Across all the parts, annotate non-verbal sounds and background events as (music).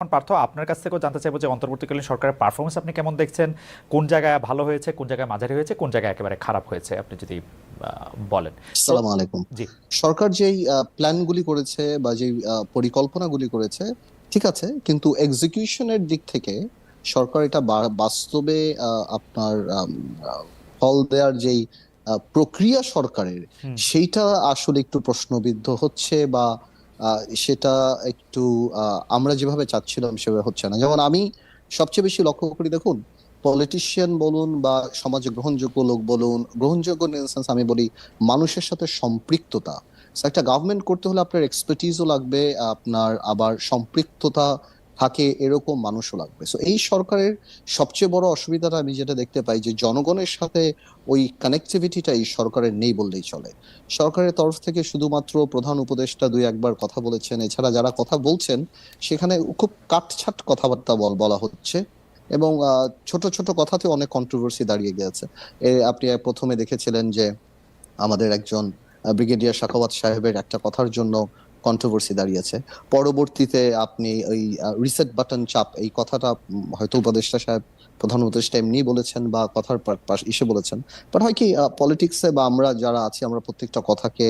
পার্থ আপনার কাছ থেকেও জানতে চাইব যে অন্তর্বর্তীকালীন সরকারের পারফরমেন্স আপনি কেমন দেখছেন? কোন জায়গায় ভালো হয়েছে কোন জায়গায় মাঝারি হয়েছে কোন জায়গায় একেবারে খারাপ হয়েছে আপনি যদি বলেন। আসসালামু আলাইকুম। জি। সরকার যেই প্ল্যানগুলি করেছে বা যেই পরিকল্পনাগুলি করেছে ঠিক আছে কিন্তু এক্সিকিউশনের দিক থেকে সরকার এটা বাস্তবে আপনার ফল দেওয়ার যেই প্রক্রিয়া সরকারের সেইটা আসলে একটু প্রশ্নবিদ্ধ হচ্ছে বা সেটা একটু আমরা যেভাবে চাচ্ছিলাম সেভাবে হচ্ছে না। যেমন আমি সবচেয়ে বেশি লক্ষ্য করি, দেখুন পলিটিশিয়ান বলুন বা সমাজে গ্রহণযোগ্য লোক বলুন, গ্রহণযোগ্য আমি বলি মানুষের সাথে সম্পৃক্ততা। একটা গভর্নমেন্ট করতে হলে আপনার এক্সপার্টিজও লাগবে, আপনার আবার সম্পৃক্ততা থাকে এরকম মানুষও লাগবে। সো এই সরকারের সবচেয়ে বড় অসুবিধাটা আমি যেটা দেখতে পাই যে, জনগণের সাথে ওই কানেক্টিভিটিটা এই সরকারের নেই বললেই চলে। সরকারের তরফ থেকে শুধুমাত্র প্রধান উপদেষ্টা দুই একবার কথা বলেছেন। এছাড়া যারা কথা বলছেন, সেখানে খুব কাটছাট কথাবার্তা বল, বলা হচ্ছে এবং ছোট ছোট কথাতে অনেক কন্ট্রোভার্সি দাঁড়িয়ে গিয়েছে। এ, আপনি প্রথমে দেখেছিলেন যে, আমাদের একজন ব্রিগেডিয়ার শাখাওয়াত সাহেবের একটা কথার জন্য কন্ট্রোভার্সি দাঁড়িয়েছে। পরবর্তীতে আপনি ওই রিসেট বাটন চাপ, এই কথাটা হয়তো উপদেষ্টা সাহেব, প্রধান উপদেষ্টা এমনি বলেছেন বা কথার ইসে বলেছেন। বাট হয় কি পলিটিক্সে বা আমরা যারা আছি, আমরা প্রত্যেকটা কথাকে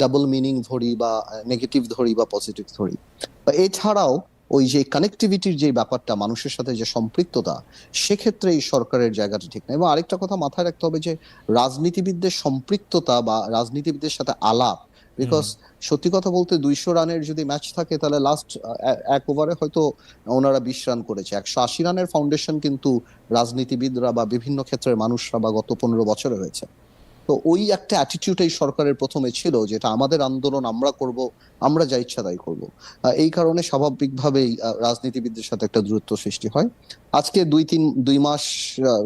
ডাবল মিনিং ধরি বা নেগেটিভ ধরি বা পজিটিভ ধরি। এছাড়াও ওই যে কানেক্টিভিটির যে ব্যাপারটা, মানুষের সাথে যে সম্পৃক্ততা, সেক্ষেত্রে এই সরকারের জায়গাটা ঠিক না। এবং আরেকটা কথা মাথায় রাখতে হবে যে, রাজনীতিবিদদের সম্পৃক্ততা বা রাজনীতিবিদদের সাথে আলাপ বিকজ সত্যি কথা বলতে দুইশো রানের যদি ম্যাচ থাকে তাহলে লাস্ট এক ওভারে হয়তো ওনারা বিশ রান করেছে। একশো আশি রানের ফাউন্ডেশন কিন্তু রাজনীতিবিদরা বা বিভিন্ন ক্ষেত্রের মানুষরা বা গত পনেরো বছরে হয়েছে। তো ওই একটা অ্যাটিটিউড এই সরকারের প্রথমে ছিল যেটা আমাদের আন্দোলন আমরা করব আমরা যা ইচ্ছা তাই করব। এই কারণে স্বাভাবিকভাবেই রাজনীতিবিদদের সাথে একটা দূরত্ব সৃষ্টি হয়। আজকে দুই তিন দুই মাস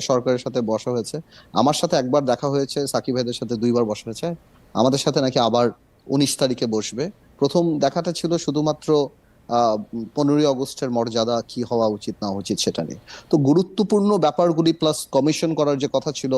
সরকারের সাথে বসা হয়েছে। আমার সাথে একবার দেখা হয়েছে সাকিব ভাইদের সাথে দুইবার বসা হয়েছে। আমাদের সাথে নাকি আবার উনিশ তারিখে বসবে। প্রথম দেখাটা ছিল শুধুমাত্র পনেরোই আগস্টের মর্যাদা কি হওয়া উচিত না উচিত সেটা নিয়ে। তো গুরুত্বপূর্ণ ব্যাপারগুলি প্লাস কমিশন করার যে কথা ছিল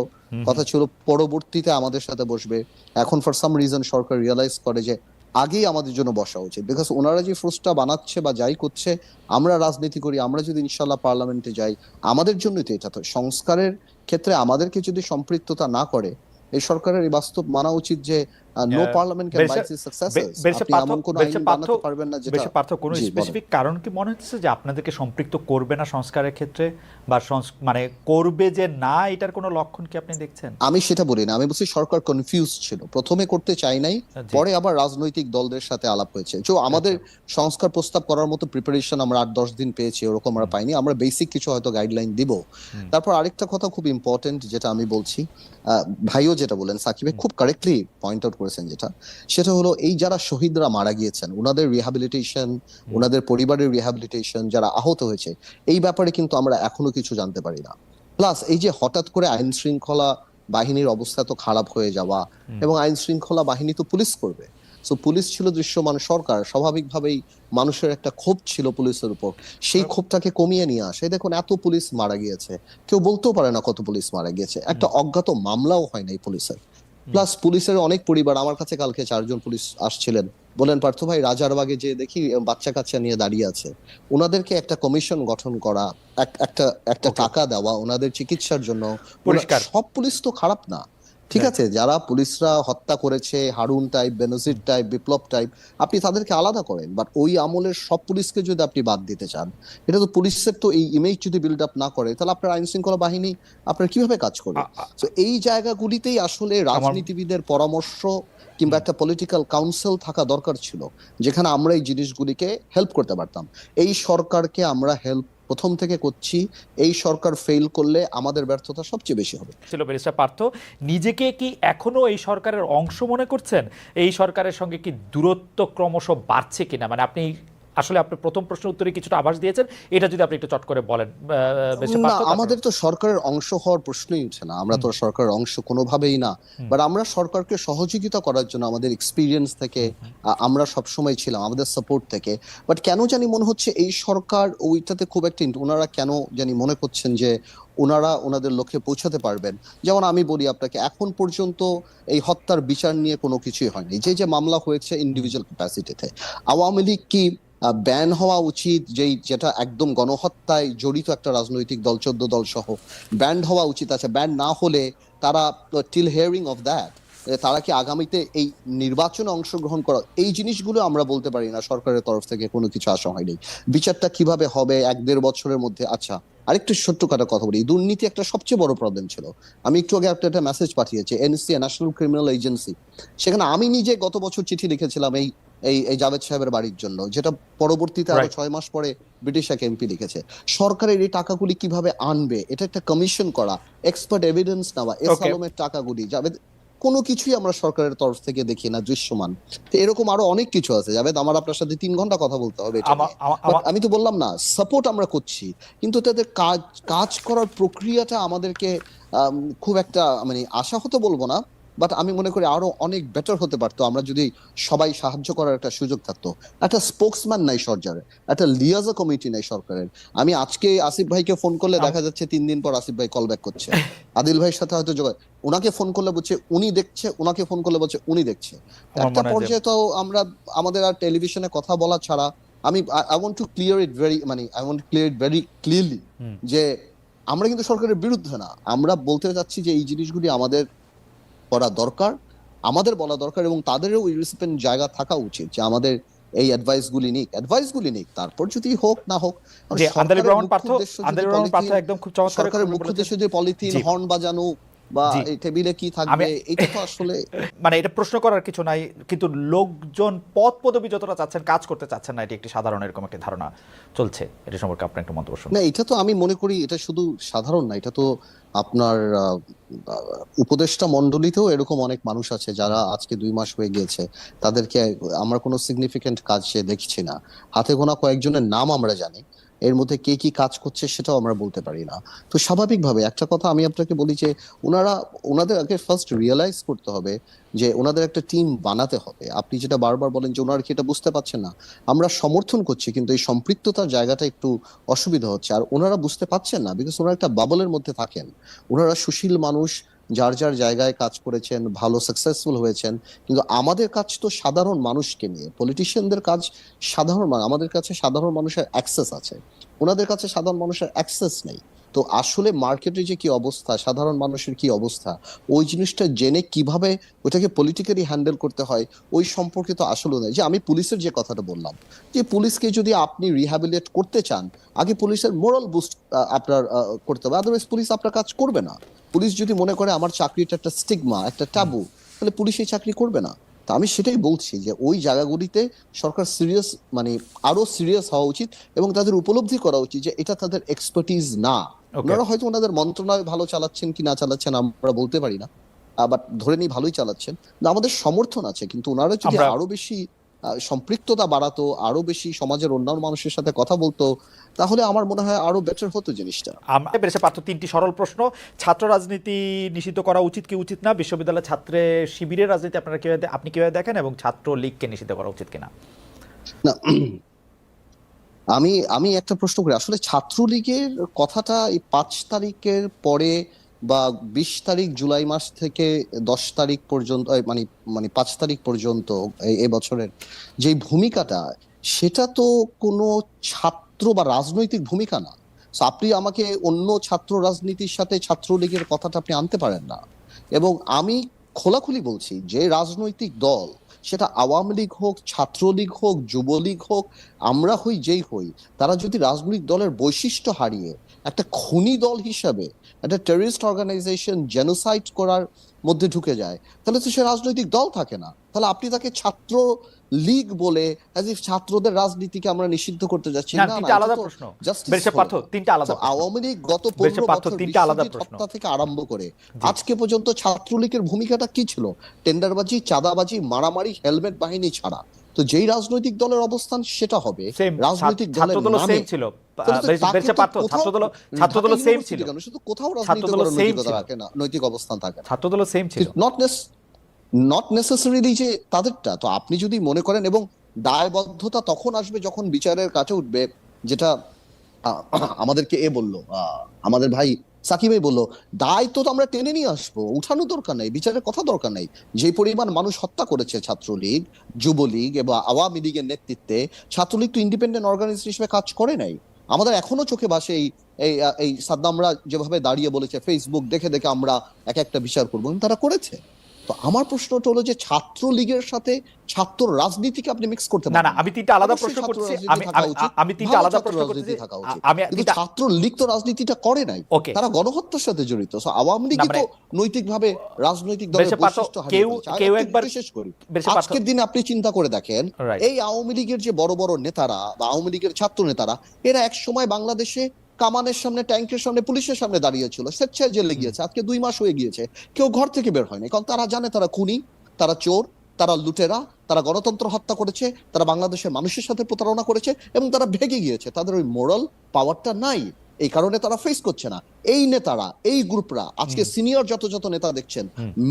কথা ছিল পরবর্তীতে আমাদের সাথে বসবে। এখন ফর সাম রিজন সরকার রিয়েলাইজ করে যে আগেই আমাদের জন্য বসা উচিত। বিকজ ওনারা যে ফোর্সটা বানাচ্ছে বা যাই করছে আমরা রাজনীতি করি আমরা যদি ইনশাল্লাহ পার্লামেন্টে যাই আমাদের জন্যই তো এটা তো। সংস্কারের ক্ষেত্রে আমাদেরকে যদি সম্পৃক্ততা না করে এই সরকারের এই বাস্তব মানা উচিত যে no parliament can bind successes আপনি পার্থ- এমন কোন আইন বানাতে পারবেন না যেটা বেশি পার্থ কোনো স্পেসিফিক কারণ কি? মনে হচ্ছে যে আপনাদেরকে সম্পৃক্ত করবে না সংস্কারের ক্ষেত্রে বা মানে করবে যে না এটার কোনো লক্ষণ কি আপনি দেখছেন? আমি সেটা বলি না। আমি বলছি সরকার কনফিউজ ছিল। প্রথমে করতে চাই নাই পরে আবার রাজনৈতিক দলদের সাথে আলাপ হয়েছে। তো আমাদের সংস্কার প্রস্তাব করার মতো প্রিপারেশন আমরা আট দশ দিন পেয়েছি ওরকম আমরা পাইনি। আমরা বেসিক কিছু হয়তো গাইডলাইন দিব। তারপর আরেকটা কথা খুব ইম্পর্টেন্ট যেটা আমি বলছি। ভাইও যেটা বলেন সাকিবে খুব কারেক্টলি পয়েন্ট আউট করেছেন যেটা সেটা হলো এই যারা শহীদরা মারা গিয়েছেন ওনাদের রিহ্যাবিলিটেশন ওনাদের পরিবারের রিহ্যাবিলিটেশন যারা আহত হয়েছে এই ব্যাপারে কিন্তু আমরা এখনও কিছু জানতে পারি না। প্লাস এই যে হঠাৎ করে আইন শৃঙ্খলা বাহিনীর অবস্থা তো খারাপ হয়ে যাওয়া এবং আইন শৃঙ্খলা বাহিনী তো পুলিশ করবে। সো পুলিশ ছিল দৃশ্যমান সরকার স্বাভাবিকভাবেই মানুষের একটা ক্ষোভ ছিল পুলিশের উপর। সেই ক্ষোভটাকে কমিয়ে নিয়ে আসে। দেখুন এত পুলিশ মারা গিয়েছে কেউ বলতেও পারে না কত পুলিশ মারা গিয়েছে। একটা অজ্ঞাত মামলাও হয় নাই পুলিশের। প্লাস পুলিশের অনেক পরিবার আমার কাছে কালকে চারজন পুলিশ আসছিলেন। বলেন পার্থ ভাই রাজারবাগে যে দেখি বাচ্চা কাচ্চা নিয়ে দাঁড়িয়ে আছে ওনাদেরকে একটা কমিশন গঠন করা এক- একটা একটা টাকা দেওয়া ওনাদের চিকিৎসার জন্য সব পুলিশ তো খারাপ না। ঠিক আছে যারা পুলিশরা হত্যা করেছে Harun type Benazir type Biplob type আপনি তাদেরকে আলাদা করেন বাট ওই আমলের সব পুলিশকে যদি আপনি বাদ দিতে চান এটা তো পুলিশের তো এই ইমেজ যদি বিল্ড আপ না করে তাহলে আপনার আইন শৃঙ্খলা বাহিনী আপনার কীভাবে কাজ করবে? তো এই জায়গাগুলিতেই আসলে রাজনীতিবিদের পরামর্শ কিংবা একটা পলিটিক্যাল কাউন্সিল থাকা দরকার ছিল যেখানে আমরা এই জিনিসগুলিকে হেল্প করতে পারতাম। এই সরকারকে আমরা হেল্প প্রথম থেকে করছি, এই সরকার ফেল করলে আমাদের ব্যর্থতা সবচেয়ে বেশি হবে। ছিল ব্যারিস্টার পার্থ, নিজেকে কি এখনও এই সরকারের অংশ মনে করছেন? এই সরকারের সঙ্গে কি দূরত্ব ক্রমশ বাড়ছে কিনা? মানে আপনি আসলে আপনি প্রথম প্রশ্নের উত্তরে কিছুটা আভাস দিয়েছেন এটা যদি আপনি একটু চট করে বলেন আমাদের তো সরকারের অংশ হওয়ার প্রশ্নই উঠছে না। আমরা তো সরকারের অংশ কোনোভাবেই না। বাট আমরা সরকারকে সহযোগিতা করার জন্য আমাদের এক্সপিরিয়েন্স থেকে আমরা সব সময় ছিলাম আমাদের সাপোর্ট থেকে। বাট কেন জানি মনে হচ্ছে এই সরকার ওইটাতে খুব একটা ওনারা কেন জানি মনে করছেন যে ওনারা ওনাদের লক্ষ্যে পৌঁছাতে পারবেন? যেমন আমি বলি আপনাকে এখন পর্যন্ত এই হত্যার বিচার নিয়ে কোনো কিছুই হয়নি। যে যে মামলা হয়েছে ইন্ডিভিজুয়াল ক্যাপাসিটিতে আওয়ামী লীগ কি ব্যান হওয়া উচিত, যেই, যেটা একদম গণহত্যায় জড়িত একটা রাজনৈতিক দল, চোদ্দ দল সহ। ব্যান্ড হওয়া উচিত আছে। ব্যান্ড না হলে তারা টিল হেয়ারিং অফ দ্যাট তারা কি আগামীতে এই নির্বাচনে অংশগ্রহণ করা, এই জিনিসগুলো আমরা বলতে পারি না। সরকারের তরফ থেকে কোনো কিছু আসা হয়নি। বিচারটা কীভাবে হবে এক দেড় বছরের মধ্যে? আচ্ছা আরেকটু ছোট্ট কাটা কথা বলি। দুর্নীতি একটা সবচেয়ে বড় প্রবলেম ছিল। আমি একটু আগে একটা একটা মেসেজ পাঠিয়েছি এনসিএ ন্যাশনাল ক্রিমিনাল এজেন্সি সেখানে আমি নিজে গত বছর চিঠি লিখেছিলাম এই এই এই জাভেদ সাহেবের বাড়ির জন্য যেটা পরবর্তীতে আরও ছয় মাস পরে ব্রিটিশ এক এমপি লিখেছে। সরকারের এই টাকাগুলি কীভাবে আনবে? এটা একটা কমিশন করা এক্সপার্ট এভিডেন্স নেওয়া এস আলমের টাকাগুলি। জাভেদ কোনো কিছুই আমরা সরকারের তরফ থেকে দেখি না দৃশ্যমান। তো এরকম আরও অনেক কিছু আছে। জাভেদ আমার আপনার সাথে তিন ঘণ্টা কথা বলতে হবে আমি তো বললাম না সাপোর্ট আমরা করছি। কিন্তু তাদের কাজ কাজ করার প্রক্রিয়াটা আমাদেরকে আম, খুব একটা মানে আশা হতে বলব না বাট আমি মনে করি আরও অনেক বেটার হতে পারতো আমরা যদি সবাই সাহায্য করার একটা সুযোগ থাকতো। একটা স্পোক্সম্যান নাই সরকারের একটা লিয়াজা কমিটি নাই সরকারের। আমি আজকে আসিফ ভাইকে ফোন করলে দেখা যাচ্ছে তিন দিন পর আসিফ ভাই কল ব্যাক করছে। আদিল ভাইয়ের সাথে হয়তো যোগাযোগ ওনাকে ফোন করলে বলছে উনি দেখছে ওনাকে ফোন করলে বলছে উনি দেখছে। একটা পর্যায়ে তো আমরা আমাদের আর টেলিভিশনে কথা বলা ছাড়া আমি I want to clear it very মানে I want clear it very clearly যে আমরা কিন্তু সরকারের বিরুদ্ধে না। আমরা বলতে চাচ্ছি যে এই জিনিসগুলি আমাদের করা দরকার আমাদের বলা দরকার এবং তাদেরও রিসিপেন্ট জায়গা থাকা উচিত যে আমাদের এই অ্যাডভাইসগুলি নিক। অ্যাডভাইসগুলি নিক তারপর যদি হোক না হোক সরকারের মুখ্য পার্থ উদ্দেশ্য যদি পার্থ পলিথিন- একদম খুব চমৎকার সরকারের মুখ্য উদ্দেশ্য যে পলিথিন হর্ন বাজানো বা এই টেবিলে কি থাকবে? এটা তো আসলে (laughs) মানে এটা প্রশ্ন করার কিছু নাই কিন্তু লোকজন পদ পদবি যতটা চাচ্ছেন কাজ করতে চাচ্ছেন না এটি একটি সাধারণ এরকম একটি ধারণা চলছে। এটা সম্পর্কে আপনার একটা মন্তব্য না এটা তো আমি মনে করি এটা শুধু সাধারণ না এটা তো আপনার উপদেষ্টা মন্ডলীতেও এরকম অনেক মানুষ আছে যারা আজকে দুই মাস হয়ে গিয়েছে তাদেরকে আমরা কোনো সিগনিফিকেন্ট কাজ সে দেখছি না। হাতে গোনা কয়েকজনের নাম আমরা জানি এর মধ্যে কে কি কাজ করছে সেটাও আমরা বলতে পারি না। তো স্বাভাবিকভাবে একটা কথা আমি আপনাকে বলি যে, ওনারা, ওনাদের আগে ফার্স্ট রিয়েলাইজ করতে হবে যে, ওনাদের একটা টিম বানাতে হবে। আপনি যেটা বারবার বলেন যে, ওনারা কি এটা বুঝতে পারছেন না, আমরা সমর্থন করছি কিন্তু এই সম্পৃক্ততার জায়গাটা একটু অসুবিধা হচ্ছে। আর ওনারা বুঝতে পারছেন না বিকজ ওনারা একটা বাবলের মধ্যে থাকেন। ওনারা সুশীল মানুষ যার যার জায়গায় কাজ করেছেন, ভালো সাকসেসফুল হয়েছেন, কিন্তু আমাদের কাজ তো সাধারণ মানুষকে নিয়ে। পলিটিশিয়ানদের কাজ সাধারণ আমাদের কাছে সাধারণ মানুষের অ্যাক্সেস আছে। ওনাদের কাছে সাধারণ মানুষের অ্যাক্সেস নেই। তো আসলে মার্কেটে যে কি অবস্থা, সাধারণ মানুষের কি অবস্থা, ওই জিনিসটা জেনে কীভাবে ওটাকে পলিটিক্যালি হ্যান্ডেল করতে হয়, ওই সম্পর্কে তো আসলে নেই। যে আমি পুলিশের যে কথাটা বললাম, যে পুলিশকে যদি আপনি রিহ্যাবিলিট করতে চান, আগে পুলিশের মোরাল বুস্ট আপনার করতে হবে। আদারওয়াইজ পুলিশ আপনার কাজ করবে না। পুলিশ যদি মনে করে আমার চাকরিটা একটা স্টিগমা একটা ট্যাবু তাহলে পুলিশ এই চাকরি করবে না। তা আমি সেটাই বলছি যে ওই জায়গাগুলিতে সরকার সিরিয়াস মানে আরও সিরিয়াস হওয়া উচিত এবং তাদের উপলব্ধি করা উচিত যে এটা তাদের এক্সপার্টিজ না। ওনারা হয়তো ওনাদের মন্ত্রণালয় ভালো চালাচ্ছেন কি না চালাচ্ছেন আমরা বলতে পারি না বাট ধরে নিই ভালোই চালাচ্ছেন। আমাদের সমর্থন আছে কিন্তু ওনারা যদি আরও বেশি সম্পৃক্ততা বাড়াতো আরও বেশি সমাজের অন্যান্য মানুষের সাথে কথা বলতো তাহলে আমার মনে হয় আরও বেটার হতো জিনিসটা। আমরা বেড়েছে পাত্র তিনটি সরল প্রশ্ন। ছাত্র রাজনীতি নিষিদ্ধ করা উচিত কি উচিত না? বিশ্ববিদ্যালয় ছাত্রের শিবিরের রাজনীতি আপনারা কীভাবে আপনি কীভাবে দেখেন এবং ছাত্র লীগকে নিষিদ্ধ করা উচিত কিনা? না (clears throat) আমি আমি একটা প্রশ্ন করি। আসলে ছাত্রলীগের কথাটা এই পাঁচ তারিখের পরে বা বিশ তারিখ জুলাই মাস থেকে দশ তারিখ পর্যন্ত মানে মানে পাঁচ তারিখ পর্যন্ত এই বছরের যে ভূমিকাটা সেটা তো কোনো ছাত্র বা রাজনৈতিক ভূমিকা না। আপনি আমাকে অন্য ছাত্র রাজনীতির সাথে ছাত্রলীগের কথাটা আপনি আনতে পারেন না। এবং আমি খোলাখুলি বলছি, যে রাজনৈতিক দল, সেটা আওয়ামী লীগ হোক, ছাত্রলীগ হোক, যুবলীগ হোক, আমরা হই যেই হই, তারা যদি রাজনৈতিক দলের বৈশিষ্ট্য হারিয়ে একটা খুনি দল হিসাবে, একটা টেরিস্ট অর্গানাইজেশন জেনোসাইড করার মধ্যে ঢুকে যায়, তাহলে তো সে রাজনৈতিক দল থাকে না। তাহলে আপনি তাকে ছাত্র লীগ বলে as if ছাত্রদের রাজনীতিকে আমরা নিষিদ্ধ করতে যাচ্ছি। না তিনটা আলাদা প্রশ্ন। পার্থ তিনটা আলাদা আওয়ামী লীগ গত বেশ পনেরো পার্থ, বছর তিনটা আলাদা প্রশ্ন। থেকে আরম্ভ করে। আজকে পর্যন্ত ছাত্রলীগের ভূমিকাটা কি ছিল? টেন্ডারবাজি চাঁদাবাজি মারামারি হেলমেট বাহিনী ছাড়া। তো যেই রাজনৈতিক দলের অবস্থান সেটা হবে। রাজনৈতিক দলের নামে। সেম ছিল। ছাত্রদল সেম ছিল। শুধু কোথাও রাজনীতি ছাত্রদল করার ছিল। থাকে না নৈতিক অবস্থান থাকে ছাত্রদল সেম ছিল। নট নট নেসেসারিলি যে তাদেরটা। তো আপনি যদি মনে করেন এবং দায়বদ্ধতা তখন আসবে যখন বিচারের কাছে উঠবে, যেটা আমাদেরকে এ বলল আমাদের ভাই সাকিব ভাই বলল দায়িত্ব তো আমরা টেনে নিয়ে আসব, উঠানো দরকার নেই, বিচারের কথা দরকার নেই। যে পরিমাণ মানুষ হত্যা করেছে ছাত্রলীগ, যুবলীগ এবং আওয়ামী লীগের নেতৃত্বে, ছাত্রলীগ তো ইন্ডিপেন্ডেন্ট অর্গানাইজেশন হিসেবে কাজ করে নাই। আমাদের এখনও চোখে এই এই এই সাদ্দামরা যেভাবে দাঁড়িয়ে বলেছে ফেসবুক দেখে দেখে আমরা এক একটা বিচার করব। তারা করেছে। তো আমার প্রশ্নটা হলো যে ছাত্রলীগের সাথে ছাত্র রাজনীতিকে আপনি মিক্স করতে না না আমি তিনটা আলাদা প্রশ্ন করছি। আমি আমি- তিনটা আলাদা প্রশ্ন করছি। আমি কিন্তু তিনটা ছাত্রলীগ তো রাজনীতিটা করে নাই। তারা গণহত্যার সাথে জড়িত। So, আওয়ামী লীগ তো মানে- নৈতিকভাবে রাজনৈতিক দলের বেশে বৈশিষ্ট্য কেউ- কেউ একবার- একটু শেষ করি আজকের দিনে আপনি চিন্তা করে দেখেন এই আওয়ামী লীগের যে বড় বড় নেতারা বা আওয়ামী লীগের ছাত্র নেতারা এরা এক সময় বাংলাদেশে কামানের সামনে ট্যাঙ্কের সামনে পুলিশের সামনে দাঁড়িয়ে ছিল স্বেচ্ছায় জেলে গিয়েছে। আজকে দুই মাস হয়ে গিয়েছে। কেউ ঘর থেকে বের হয়নি। কারণ তারা জানে তারা খুনি তারা চোর তারা লুটেরা তারা গণতন্ত্র হত্যা করেছে তারা বাংলাদেশের মানুষের সাথে প্রতারণা করেছে এবং তারা ভেগে গিয়েছে। তাদের ওই মোরাল পাওয়ারটা নাই। এই কারণে তারা ফেস করছে না। এই নেতারা এই গ্রুপরা আজকে সিনিয়র যত যত নেতা দেখছেন।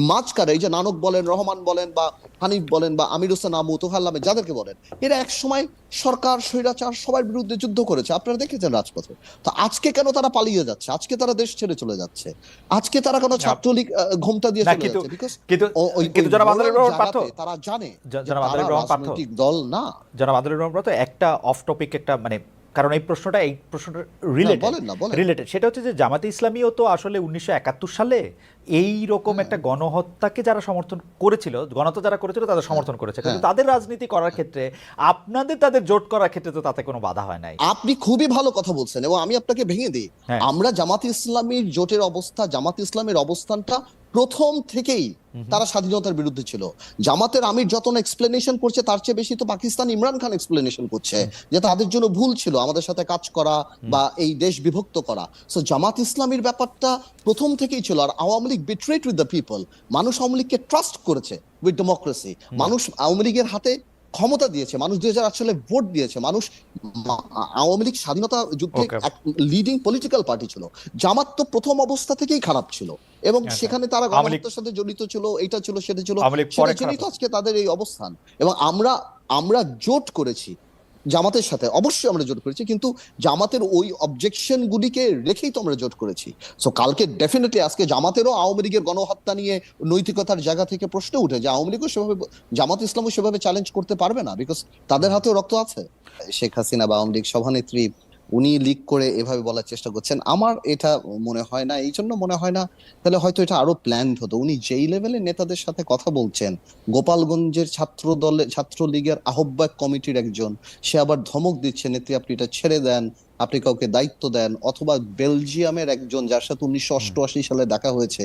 মাঝখানে এই যে নানক বলেন রহমান বলেন বা হানিফ বলেন বা আমির হোসেন আমু তোহাল আহমেদ যাদেরকে বলেন এরা এক সময় সরকার স্বৈরাচার সবার বিরুদ্ধে যুদ্ধ করেছে। আপনারা দেখেছেন রাজপথে। তো আজকে কেন তারা পালিয়ে যাচ্ছে? আজকে তারা দেশ ছেড়ে চলে যাচ্ছে। আজকে তারা কেন ছাত্রলীগ ঘোমটা দিয়ে চলে যাচ্ছে। বিকজ তারা জানে দল না। রহমান পার্থ একটা অফ টপিক একটা মানে কারণ এই প্রশ্নটা এই প্রশ্নটা রিলেটেড রিলেটেড সেটা হচ্ছে যে জামাতে ইসলামীও তো আসলে উনিশশো একাত্তর সালে এই রকম হ্যাঁ। একটা গণহত্যাকে যারা সমর্থন করেছিল গণহত্যা যারা করেছিল তাদের সমর্থন করেছে। কিন্তু হ্যাঁ। তাদের রাজনীতি করার ক্ষেত্রে আপনাদের তাদের জোট করার ক্ষেত্রে তো তাতে কোনো বাধা হয় নাই। আপনি খুবই ভালো কথা বলছেন এবং আমি আপনাকে ভেঙে দিই। হ্যাঁ। আমরা জামাত ইসলামীর জোটের অবস্থা জামাত ইসলামের অবস্থানটা প্রথম থেকেই তারা স্বাধীনতার বিরুদ্ধে ছিল। জামাতের আমির যত এক্সপ্লেনেশন করছে তার চেয়ে বেশি তো পাকিস্তান ইমরান খান এক্সপ্লেনেশন করছে যে তাদের জন্য ভুল ছিল আমাদের সাথে কাজ করা বা এই দেশ বিভক্ত করা। সো জামাত ইসলামীর ব্যাপারটা প্রথম থেকেই ছিল আর Awami League betrayed with the people মানুষ আওয়ামী লীগকে ট্রাস্ট করেছে উইথ ডেমোক্রেসি মানুষ আওয়ামী লীগের হাতে ক্ষমতা দিয়েছে মানুষ দুই হাজার আট সালে ভোট দিয়েছে মানুষ আওয়ামী লীগ স্বাধীনতা যুদ্ধে. লিডিং পলিটিক্যাল পার্টি ছিল। জামাত তো প্রথম অবস্থা থেকেই খারাপ ছিল। এবং আচ্ছা। সেখানে তারা গণহত্যার সাথে জড়িত ছিল এটা ছিল সেটা ছিল। তো আজকে তাদের এই অবস্থান। এবং আমরা আমরা জোট করেছি জামাতের সাথে। অবশ্যই আমরা জোট করেছি কিন্তু জামাতের ওই অবজেকশন গুলিকে রেখেই তো আমরা জোট করেছি। সো কালকে ডেফিনেটলি আজকে জামাতেরও আওয়ামী লীগের গণহত্যা নিয়ে নৈতিকতার জায়গা থেকে প্রশ্ন উঠে যে আওয়ামী লীগও সেভাবে জামাত ইসলামও সেভাবে চ্যালেঞ্জ করতে পারবে না বিকজ তাদের হাতেও রক্ত আছে। শেখ হাসিনা বা আওয়ামী লীগ সভানেত্রী উনি লিক করে এভাবে বলার চেষ্টা করছেন। আমার এটা মনে হয় না এই জন্য মনে হয় না তাহলে হয়তো এটা আরও প্ল্যান্ড হতো। উনি যেই লেভেলে নেতাদের সাথে কথা বলছেন গোপালগঞ্জের ছাত্র দলে ছাত্র লীগের আহ্বায়ক কমিটির একজন সে আবার ধমক দিচ্ছে নেত্রী আপনি এটা ছেড়ে দেন আপনি কাউকে দায়িত্ব দেন। অথবা বেলজিয়ামের একজন যার সাথে উনিশশো অষ্টআশি সালে দেখা হয়েছে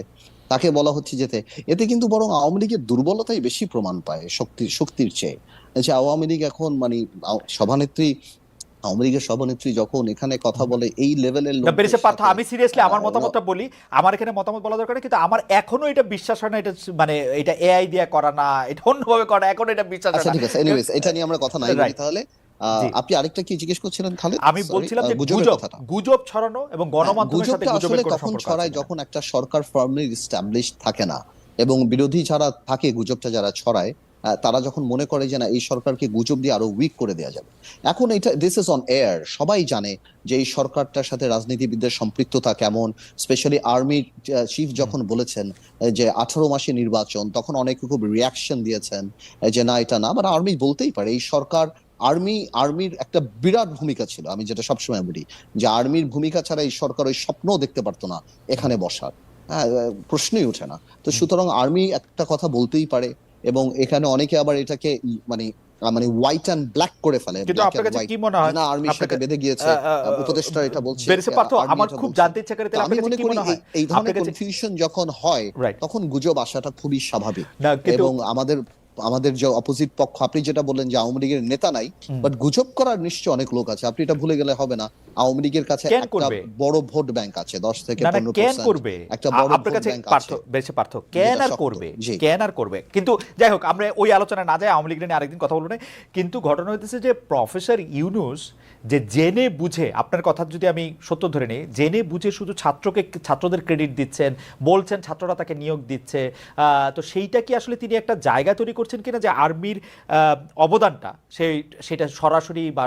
তাকে বলা হচ্ছে যেতে। এতে কিন্তু বরং আওয়ামী লীগের দুর্বলতাই বেশি প্রমাণ পায় শক্তির শক্তির চেয়ে। যে আওয়ামী লীগ এখন মানে সভানেত্রী আওয়ামী লীগের সভানেত্রী যখন এখানে কথা বলে এই লেভেলের লোকদের বেরেসে আমি সিরিয়াসলি আমার মতামতটা বলি আমার এখানে মতামত বলা দরকার কিন্তু আমার এখনও এটা বিশ্বাস হয় না এটা মানে এটা এআই দিয়ে করা না এটা অন্যভাবে করা এখনও এটা বিশ্বাস হয় আচ্ছা ঠিক আছে এনিওয়েজ এটা নিয়ে আমরা কথা নাই বলি তাহলে আপনি আরেকটা কি জিজ্ঞেস করছিলেন খালেদ? আমি বলছিলাম যে গুজব। গুজব ছড়ানো এবং গণমাধ্যমের সাথে গুজবের কোনো সম্পর্ক ছড়ায় যখন একটা সরকার ফার্মলি এস্টাবলিশ থাকে না এবং বিরোধী যারা থাকে গুজবটা যারা ছড়ায় তারা যখন মনে করে যে না এই সরকারকে গুজব দিয়ে আরও উইক করে দেওয়া যাবে। এখন এটা দিস ইজ অন এয়ার সবাই জানে যে এই সরকারটার সাথে রাজনীতিবিদদের সম্পৃক্ততা কেমন। স্পেশালি আর্মি চিফ যখন বলেছেন যে আঠারো মাসে নির্বাচন তখন অনেকে খুব রিয়াকশন দিয়েছেন যে না এটা না। বাট আর্মি বলতেই পারে এই সরকার আর্মি আর্মির একটা বিরাট ভূমিকা ছিল। আমি যেটা সবসময় বলি যে আর্মির ভূমিকা ছাড়া এই সরকার ওই স্বপ্নও দেখতে পারতো না এখানে বসার। হ্যাঁ প্রশ্নই ওঠে না। তো সুতরাং আর্মি একটা কথা বলতেই পারে। এবং এখানে অনেকে আবার এটাকে মানে মানে হোয়াইট অ্যান্ড ব্ল্যাক করে ফেলে কিন্তু আপনার কাছে কি মনে হয়? না আর্মির সাথে বেঁধে গিয়েছে উপদেষ্টা এটা বলছে বেরেছে পার্থ আমার খুব জানতে ইচ্ছা করে তাহলে আপনার কাছে কি মনে হয়? এই- এই ধরনের কনফিউশন যখন হয় তখন গুজব আসাটা খুবই স্বাভাবিক। এবং আমাদের আমাদের যে অপোজিট পক্ষ আপনি যেটা বললেন যে আওয়ামী লীগের নেতা নাই বাট গুজব করার নিশ্চয় অনেক লোক আছে। আপনি এটা ভুলে গেলে হবে না। আওয়ামী লীগের কাছে একটা বড় ভোট ব্যাংক আছে দশ থেকে না না পনেরো কেন করবে? একটা বড় ভোট ব্যাংক আছে। বেশি পার্থ। কেন আর করবে। কেন আর করবে? কিন্তু যাই হোক আমরা ওই আলোচনা না যাই আওয়ামী লীগ নিয়ে আরেকদিন কথা বলব না। কিন্তু ঘটনা হইতেছে যে প্রফেসর ইউনুস যে জেনে বুঝে, আপনার কথা যদি আমি সত্য ধরে নিই, জেনে বুঝে শুধু ছাত্রকে, ছাত্রদের ক্রেডিট দিচ্ছেন, বলছেন ছাত্ররা তাকে নিয়োগ দিচ্ছে তো সেইটা কি আসলে তিনি একটা জায়গা তৈরি করছেন কিনা যে আর্মির অবদানটা? সেই, সেটা সরাসরি বা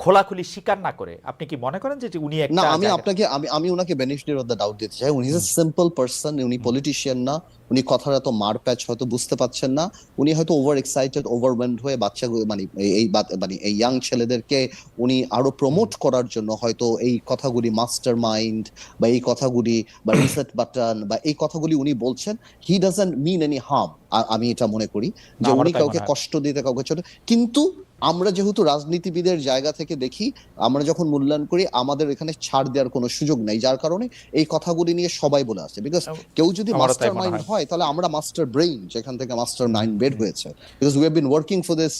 খোলাখুলি স্বীকার না করে আপনি কি মনে করেন যে উনি একটা না আমি আপনাকে আমি আমি ওনাকে বেনিফিট অফ দ্য ডাউট দিতে চাই। উনি ইজ সিম্পল পারসন উনি পলিটিশিয়ান না উনি কথার এত মার প্যাচ হয়তো বুঝতে পাচ্ছেন না উনি হয়তো ওভার এক্সাইটেড ওভারওয়েলড হয়ে বাচ্চা মানে এই- এই মানে এই ইয়াং ছেলেদেরকে উনি আরও প্রমোট করার জন্য হয়তো এই কথাগুলি মাস্টার মাইন্ড বা এই কথাগুলি বা রিসেট বাটন বা এই কথাগুলি উনি বলছেন he doesn't mean any harm আমি এটা মনে করি। যে উনি কাউকে কষ্ট দিতে কাউকে ছোট কিন্তু আমরা যেহেতু রাজনীতিবিদের জায়গা থেকে দেখি আমরা যখন মূল্যায়ন করি আমাদের এখানে ছাড় দেওয়ার কোনো সুযোগ নেই যার কারণে এই কথাগুলি নিয়ে সবাই বলে আসছে। বিকজ কেউ যদি মাস্টার মাইন্ড হয়। তাহলে আমরা মাস্টার ব্রেইন যেখান থেকে মাস্টার মাইন্ড বের হয়েছে। Because we have been working for this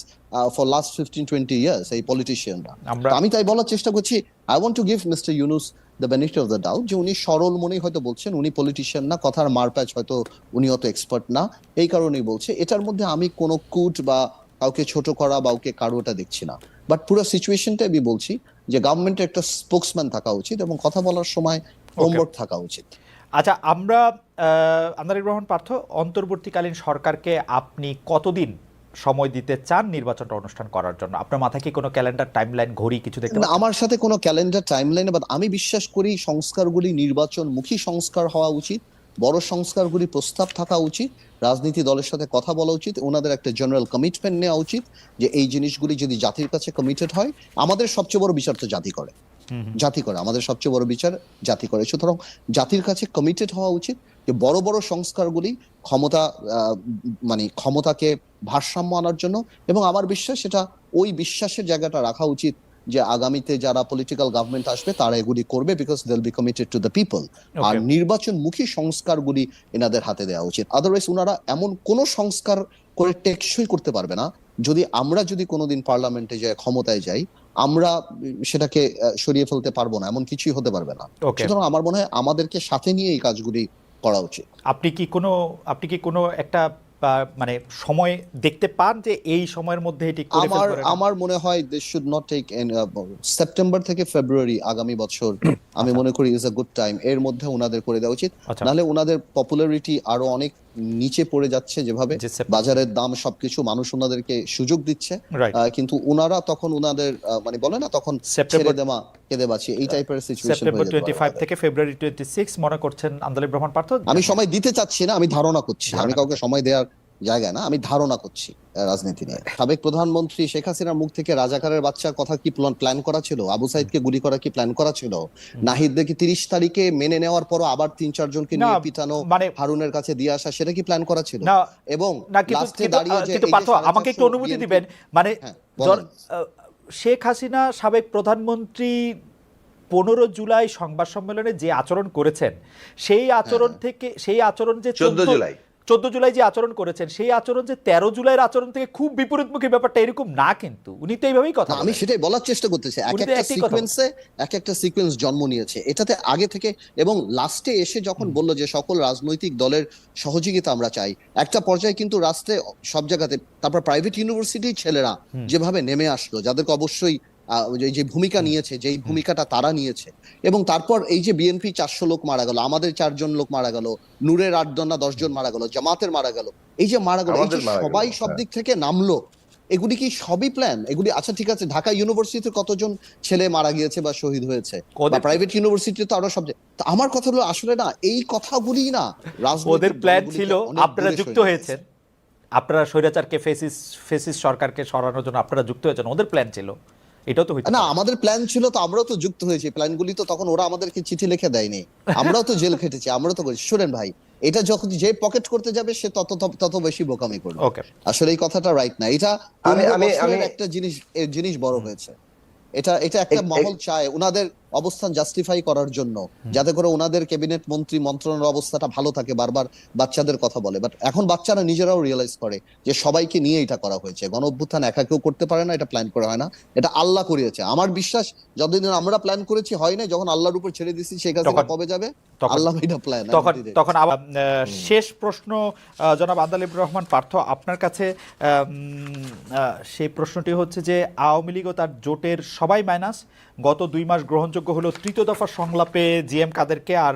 for last fifteen twenty years এই পলিটিশিয়ানরা আমি তাই বলার চেষ্টা করছি I want to give mister Yunus the benefit of the doubt যে উনি সরল মনেই হয়তো বলছেন উনি পলিটিশিয়ান না কথার মারপ্যাচ হয়তো উনি অত এক্সপার্ট না এই কারণেই বলছে। এটার মধ্যে আমি কোনো কুট বা কাউকে ছোট করা বা ওকে কারোটা দেখছি না। বাট পুরো সিচুয়েশনটা আমি বলছি যে গভর্নমেন্টের একটা স্পোক্সম্যান থাকা উচিত এবং কথা বলার সময় হোমওয়ার্ক থাকা উচিত। আচ্ছা আমরা আন্দারিক রহমান পার্থ অন্তর্বর্তীকালীন সরকারকে আপনি কতদিন সময় দিতে চান নির্বাচনটা অনুষ্ঠান করার জন্য? আপনার মাথায় কি কোনো ক্যালেন্ডার টাইমলাইন ঘড়ি কিছু দেখতে আমার সাথে কোনো ক্যালেন্ডার টাইমলাইনে বাট আমি বিশ্বাস করি সংস্কারগুলি নির্বাচনমুখী সংস্কার হওয়া উচিত বড় সংস্কারগুলি প্রস্তাব থাকা উচিত রাজনীতি দলের সাথে কথা বলা উচিত ওনাদের একটা জেনারেল কমিটমেন্ট নেওয়া উচিত যে এই জিনিসগুলি যদি জাতির কাছে কমিটেড হয় আমাদের সবচেয়ে বড় বিচার তো জাতি করে। জাতি করে আমাদের সবচেয়ে বড় বিচার জাতি করে সুতরাং জাতির কাছে কমিটেড হওয়া উচিত যে বড় বড় সংস্কারগুলি ক্ষমতা মানে ক্ষমতাকে ভারসাম্য আনার জন্য এবং আমার বিশ্বাস সেটা ওই বিশ্বাসের জায়গাটা রাখা উচিত যে আগামীতে যারা পলিটিক্যাল গভর্নমেন্ট আসবে তারা এগুলি করবে because they'll be committed to the people আর. নির্বাচনমুখী সংস্কারগুলি এনাদের হাতে দেওয়া উচিত। আদারওয়াইজ ওনারা এমন কোন সংস্কার করে টেকসই করতে পারবে না। যদি আমরা যদি কোনোদিন পার্লামেন্টে যাই ক্ষমতায় যাই আমরা সেটাকে সরিয়ে ফেলতে পারব না এমন কিছুই হতে পারবে না। সুতরাং আমার মনে হয় আমাদেরকে সাথে নিয়ে এই কাজগুলি করা উচিত। আপনি কি কোনো আপনি কি কোনো একটা মানে সময় দেখতে পান যে এই সময়ের মধ্যে এটি করে আমার আমার মনে হয় they should not take September থেকে ফেব্রুয়ারি আগামী বছর (coughs) আমি আচ্ছা। মনে করি ইজ আ গুড টাইম এর মধ্যে ওনাদের করে দেওয়া উচিত। আচ্ছা। নাহলে ওনাদের পপুলারিটি আরও অনেক নিচে পড়ে যাচ্ছে যেভাবে। বাজারের দাম সবকিছু মানুষ ওনাদেরকে সুযোগ দিচ্ছে। কিন্তু ওনারা তখন ওনাদের মানে বলে না তখন ছেড়ে সেপ্টেম্বর দেওয়া কেঁদে বাঁচি এই টাইপের সিচুয়েশন সেপ্টেম্বর টোয়েন্টি ফাইভ থেকে ফেব্রুয়ারি টোয়েন্টি সিক্স মনে করছেন আন্দালিব রহমান পার্থ? আমি সময় দিতে চাচ্ছি না আমি ধারণা করছি। আমি কাউকে সময় দেওয়ার জায়গা না আমি ধারণা করছি রাজনীতি নিয়ে। সাবেক প্রধানমন্ত্রী শেখ হাসিনার মুখ থেকে রাজাকারের বাচ্চার কথা কি প্ল্যান করা ছিল? আবু সাইদকে গুলি করা কি প্ল্যান করা ছিল? নাহিদকে তিরিশ তারিখে মেনে নেওয়ার পরও আবার তিন চারজনকে নিয়ে পিটানো মানে হারুনের কাছে দিয়ে আসা সেটা কি প্ল্যান করা ছিল? এবং লাস্টে দাঁড়িয়ে যে আমাকে একটু অনুমতি দিবেন। মানে শেখ হাসিনা সাবেক প্রধানমন্ত্রী পনেরো জুলাই সংবাদ সম্মেলনে যে আচরণ করেছেন সেই আচরণ হ্যাঁ। থেকে সেই আচরণ যে 14 জুলাই। চোদ্দ জুলাই যে আচরণ করেছেন সেই আচরণ যে তেরো জুলাইয়ের আচরণ থেকে খুব বিপরীতমুখী ব্যাপারটা এরকম না কিন্তু। উনি তো এইভাবেই কথা আমি সেটাই বলার চেষ্টা করতেছি। এক একটা সিকোয়েন্সে এক একটা সিকোয়েন্স জন্ম নিয়েছে। এটাতে আগে থেকে এবং লাস্টে এসে যখন বলল যে সকল রাজনৈতিক দলের সহযোগিতা আমরা চাই একটা পর্যায়ে কিন্তু রাস্তে সব জায়গাতে তারপর প্রাইভেট ইউনিভার্সিটির ছেলেরা যেভাবে নেমে আসলো যাদেরকে অবশ্যই যে- যে ভূমিকা নিয়েছে যেই ভূমিকাটা তারা নিয়েছে। এবং তারপর এই যে বিএনপি চারশো লোক মারা গেল আমাদের চারজন লোক মারা গেল নূরের আটজন না দশজন মারা গেল জামাতের মারা গেল এই যে মারা গেল সবাই সব হ্যাঁ। দিক থেকে নামলো এগুলি কি সবই প্ল্যান এগুলি আচ্ছা ঠিক আছে ঢাকা ইউনিভার্সিটিতে কতজন ছেলে মারা গিয়েছে বা শহীদ হয়েছে? বা প্রাইভেট ইউনিভার্সিটি তো আরও সব আমার কথা হলো আসলে না এই কথাগুলি না ওদের প্ল্যান ছিল আপনারা যুক্ত হয়েছেন আপনারা স্বৈরাচারকে ফেসিস ফেসিস সরকারকে সরানোর জন্য আপনারা যুক্ত হয়েছেন ওদের প্ল্যান ছিল। এটাও তো হইতে না আমাদের প্ল্যান ছিল তো আমরাও তো যুক্ত হয়েছি। প্ল্যানগুলি তো তখন ওরা আমাদেরকে চিঠি লিখে দেয়নি। আমরাও তো জেল খেটেছি আমরাও তো করেছি। শুনেন ভাই এটা যখন যে পকেট করতে যাবে সে তত তত- তত বেশি বোকামি করবে। আসলে এই কথাটা রাইট না। এটা আমি- আমি- একটা জিনিস জিনিস বড় হয়েছে। এটা এটা একটা এক- এক- মহল চায়। ওনাদের অবস্থান জাস্টিফাই করার জন্য। যাতে করে ওনাদের ক্যাবিনেট মন্ত্রী মন্ত্রণালয়ের অবস্থাটা ভালো থাকে বারবার বাচ্চাদের কথা বলে। বাট এখন বাচ্চারা নিজেরাও রিয়েলাইজ করে যে সবাইকে নিয়ে এটা করা হয়েছে। গণ অভ্যুত্থান একা কেউ করতে পারে না এটা প্ল্যান করা হয় না। এটা আল্লাহ করিয়েছে। আমার বিশ্বাস যতদিন আমরা প্ল্যান করেছি হয় না যখন আল্লাহর উপর ছেড়ে দিচ্ছি সেই কাছে কবে যাবে? আল্লাহ এটা প্ল্যান তখন তখন শেষ প্রশ্ন জনাব আন্দালিব রহমান পার্থ আপনার কাছে সেই প্রশ্নটি হচ্ছে যে আওয়ামী লীগ ও তার জোটের সবাই মাইনাস গত দুই মাস গ্রহণযোগ্য হলো তৃতীয় দফা সংলাপে জিএম কাদেরকে আর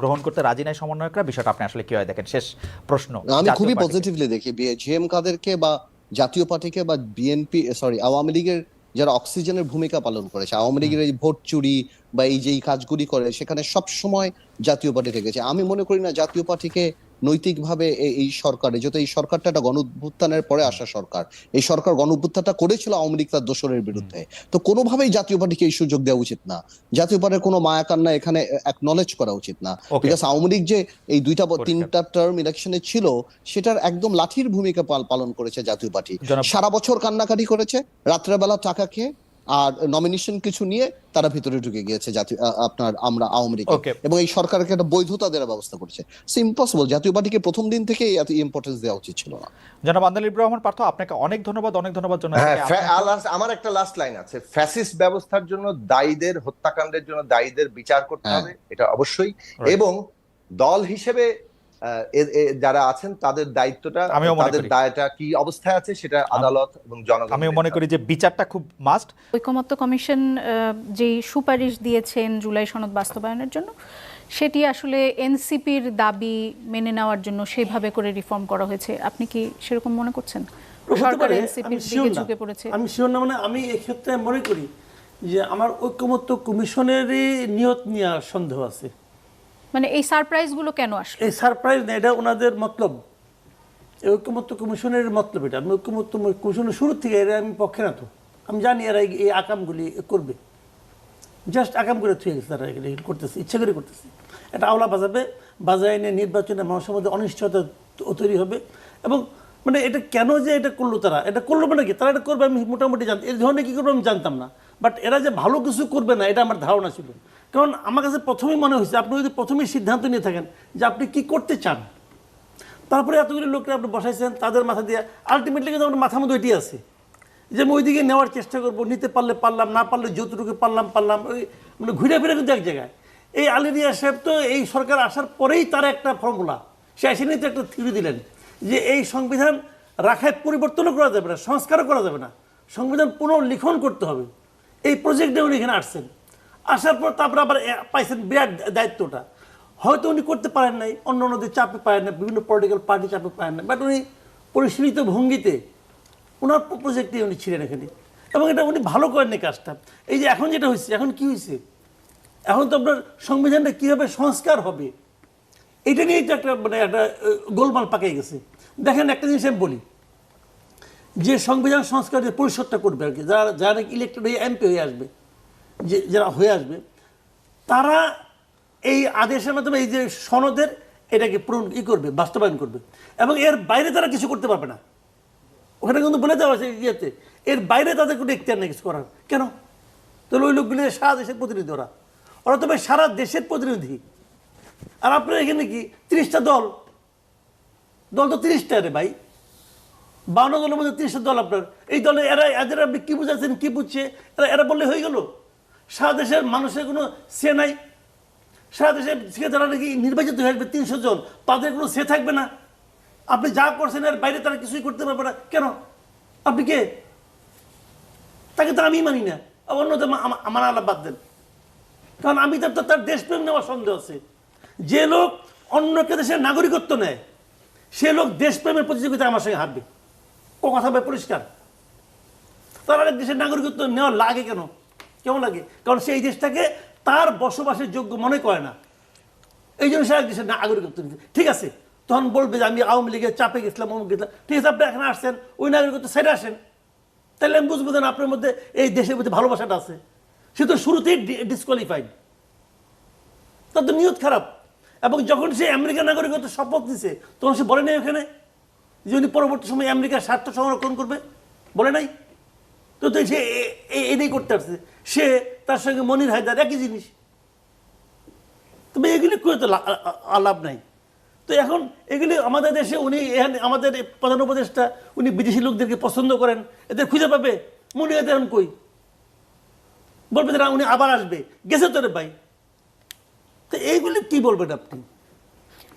গ্রহণ করতে রাজি নাই সমন্বয়করা। বিষয়টা আপনি আসলে কীভাবে দেখেন? শেষ প্রশ্ন। আমি খুবই পজিটিভলি দেখি। জিএম কাদেরকে বা জাতীয় পার্টিকে বা বিএনপি সরি আওয়ামী লীগের যারা অক্সিজেনের ভূমিকা পালন করেছে আওয়ামী লীগের এই ভোট চুরি বা এই যে কাজগুলি করে সেখানে সব সময় জাতীয় পার্টি থেকেছে আমি মনে করি না জাতীয় পার্টিকে নৈতিকভাবে এই সরকারে যত এই সরকারটা একটা গণ পরে আসা সরকার এই সরকার গণ করেছিল আওয়ামী লীগ তার দোসরের বিরুদ্ধে। তো কোনোভাবেই জাতীয় পার্টিকে এই সুযোগ দেওয়া উচিত না। জাতীয় পার্টির কোনো মায়া কান্না এখানে একনলেজ করা উচিত না. বিকজ আওয়ামী লীগ যে এই দুইটা তিনটা টার্ম ইলেকশনে ছিল সেটার একদম লাঠির ভূমিকা পাল- পালন করেছে জাতীয় পার্টি। সারা বছর কান্নাকাটি করেছে রাত্রেবেলা টাকা খেয়ে আর নমিনেশন কিছু নিয়ে তারা ভিতরে ঢুকে গিয়েছে জাতীয় আপনার আমরা আওয়ামী লীগ এবং এই সরকারকে একটা বৈধতা দেওয়ার ব্যবস্থা করেছে। ইম্পসিবল জাতীয় পার্টিকে প্রথম দিন থেকে এত ইম্পর্টেন্স দেওয়া উচিত ছিল না। জনাব আন্দালিব রহমান পার্থ আপনাকে অনেক ধন্যবাদ অনেক ধন্যবাদ জনাব হ্যাঁ আমার একটা লাস্ট লাইন আছে। ফ্যাসিস্ট ব্যবস্থার জন্য দায়ীদের হত্যাকাণ্ডের জন্য দায়ীদের বিচার করতে হ্যাঁ। হবে এটা অবশ্যই। এবং দল হিসেবে যারা আছেন তাদের দায়িত্বটা আমিও তাদের দায়টা কি অবস্থায় আছে সেটা আদালত এবং জনগণ আমিও মনে করি যে বিচারটা খুব মাস্ট ঐকমত্য কমিশন যেই সুপারিশ দিয়েছেন জুলাই সনদ বাস্তবায়নের জন্য সেটি আসলে এনসিপির দাবি মেনে নেওয়ার জন্য সেইভাবে করে রিফর্ম করা হয়েছে। আপনি কি সেরকম মনে করছেন? সরকার পারে, আমি এনসিপির দিকে ঝুঁকে পড়েছে। আমি শিওর না মানে আমি এক্ষেত্রে মনে করি যে আমার ঐক্যমত্য কমিশনেরই নিয়ত নিয়ে সন্দেহ আছে। মানে এই সারপ্রাইজগুলো কেন আসলো? এই সারপ্রাইজ না, এটা ওনাদের মতলব। ঐক্যমত্য কমিশনের মতলব এটা। আমি ঐক্যমত্য কমিশনের শুরু থেকে এরা আমি পক্ষে না তো। আমি জানি এরা এই- আকামগুলি করবে। জাস্ট আকাম করে থুয়ে গেছে তারা এগুলি করতেছে, ইচ্ছা করে করতেছে। এটা আওলা বাজাবে, বাজায় এনে নির্বাচনে মানুষের মধ্যে অনিশ্চয়তা তৈরি হবে। এবং মানে এটা কেন যে এটা করল তারা? এটা করল মানে কি? তারা এটা করবে আমি মোটামুটি জানতাম এই ধরনের কী করবে আমি জানতাম না। বাট এরা যে ভালো কিছু করবে না, এটা আমার ধারণা ছিল। কারণ আমার কাছে প্রথমেই মনে হয়েছে, আপনি যদি প্রথমেই সিদ্ধান্ত নিয়ে থাকেন যে আপনি কি করতে চান, তারপরে এতগুলো লোককে আপনি বসাইছেন, তাদের মাথা দিয়ে আলটিমেটলি কিন্তু আমার মাথার মধ্যে এটি আছে। যে আমি ওইদিকে নেওয়ার চেষ্টা করব, নিতে পারলে পারলাম, না পারলে যতটুকু পারলাম পারলাম, ওই মানে ঘুরে ফিরে কিন্তু এক জায়গায়। এই আলিরিয়া সাহেব তো এই সরকার আসার পরেই তার একটা ফর্মুলা সে এসে নিয়ে তো একটা থিওরি দিলেন যে এই সংবিধান রাখায় পরিবর্তনও করা যাবে না, সংস্কারও করা যাবে না, সংবিধান পুনর্লিখন করতে হবে। এই প্রজেক্টে উনি এখানে আসছেন। আসার পর তারপরে আবার পাইছেন বিরাট দায়িত্বটা। হয়তো উনি করতে পারেন নাই, অন্য অন্যদের চাপে পারেন না বিভিন্ন পলিটিক্যাল পার্টি চাপে পারেন না বাট উনি পরিশীলিত ভঙ্গিতে ওনার প্রজেক্টে উনি ছিলেন এখানে এবং এটা উনি ভালো করেন এই কাজটা। এই যে এখন যেটা হয়েছে, এখন কি হয়েছে? এখন তো আপনার সংবিধানটা কীভাবে সংস্কার হবে? এটা নিয়েই তো একটা মানে একটা গোলমাল পাকিয়ে গেছে। দেখেন একটা জিনিস আমি বলি, যে সংবিধান সংস্কার যে পরিষদটা করবে আর কি, যারা যারা ইলেক্টেড হয়ে এমপি হয়ে আসবে যে যারা হয়ে আসবে, তারা এই আদেশের মাধ্যমে এই যে সনদের এটাকে পূরণ ই করবে, বাস্তবায়ন করবে। এবং এর বাইরে তারা কিছু করতে পারবে না। ওখানে কিন্তু বলে দেওয়া আছে ইয়েতে, এর বাইরে তাদের কোনো এখতিয়ার নেই কিছু করার। কেন? তাহলে ওই লোকগুলি সারা দেশের প্রতিনিধি ওরা। ওরা তবে সারা দেশের প্রতিনিধি। আর আপনার এখানে কি তিরিশটা দল? দল তো তিরিশটা রে ভাই। বাউন্ন দলের মধ্যে তিরিশটা দল আপনার। এই দলে এরা, এদের আপনি কী বুঝাচ্ছেন, কী বুঝছে? এরা এরা বললে হয়ে গেল। সারা দেশের মানুষের কোনো সে নাই। সারা দেশের থেকে যারা নাকি নির্বাচিত হয়ে আসবে তিনশো জন, তাদের কোনো সে থাকবে না। আপনি যা করছেন, এর বাইরে তারা কিছুই করতে পারবে না। কেন? আপনি কে? তাকে তো আমি মানি না। আমা- আমার আলাপ বাদ দেন। কারণ আমি তার তো তার দেশপ্রেম নেওয়ার সন্দেহ আছে। যে লোক অন্য একটা দেশের নাগরিকত্ব নেয়, সে লোক দেশপ্রেমের প্রতিযোগিতায় আমার সঙ্গে হারবে ও কথা পরিষ্কার। তার আরেক দেশের নাগরিকত্ব নেওয়া লাগে কেন? কেমন লাগে? কারণ সেই দেশটাকে তার বসবাসের যোগ্য মনে করে না। এই জন্য সে দেশের নাগরিকত্ব ঠিক আছে তখন বলবে যে আমি আওয়ামী লীগের চাপে গেছিলাম অমুক গেছিলাম। ঠিক আছে আপনি এখানে আসছেন ওই নাগরিকত্ব সেরে আসেন। তাহলে আমি বুঝব না, আপনার মধ্যে এই দেশের প্রতি ভালোবাসাটা আছে। সে তো শুরুতেই ডিসকোয়ালিফাইড তার তো নিয়ত খারাপ। এবং যখন সে আমেরিকার নাগরিকত্ব শপথ দিছে তখন সে বলে নাই ওখানে যে উনি পরবর্তী সময় আমেরিকার স্বার্থ সংরক্ষণ করবে। বলে নাই। তো তো সে এটাই করতে পারছে সে তার সঙ্গে মনির হায়দার একই জিনিস। তবে এগুলি করে তো আলাপ নাই। তো এখন এগুলি আমাদের দেশে উনি এখানে, আমাদের প্রধান উপদেষ্টা, উনি বিদেশি লোকদেরকে পছন্দ করেন, এদের খুঁজে পাবে। মনে হয় এখন কই? বলবে না, উনি আবার আসবে। গেছে তোরে ভাই। তো এইগুলি কি বলবেন আপনি?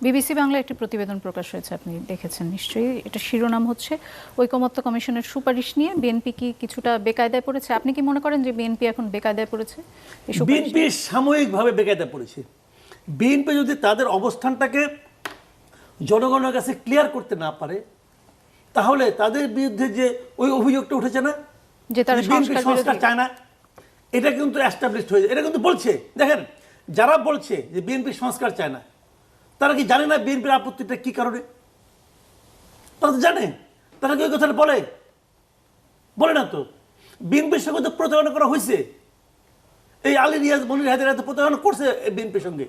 বিবিসি বাংলা একটি প্রতিবেদন প্রকাশ হয়েছে আপনি দেখেছেন নিশ্চয়ই। এটা শিরোনাম হচ্ছে ঐকমত্য কমিশনের সুপারিশ নিয়ে বিএনপি কি কিছুটা বেকায়দায় পড়েছে? আপনি কি মনে করেন যে বিএনপি এখন বেকায়দায় পড়েছে? বিএনপি সাময়িকভাবে বেকায়দা পড়েছে। বিএনপি যদি তাদের অবস্থানটাকে জনগণের কাছে ক্লিয়ার করতে না পারে তাহলে তাদের বিরুদ্ধে যে ওই অভিযোগটা উঠেছে না যে তারা সংস্কার চায় না এটা কিন্তু অ্যাস্টাবলিশড হয়েছে এটা কিন্তু বলছে। দেখেন যারা বলছে যে বিএনপি সংস্কার চায় না তারা কি জানে না বিএনপির আপত্তিটা কি কারণে? তারা তো জানে। তারা কি ওই কথাটা বলে? বলে না তো। বিএনপির সঙ্গে তো প্রতারণা করা হয়েছে। এই আলী রিয়াজ মনির হায়দার প্রতারণা করছে বিএনপির সঙ্গে।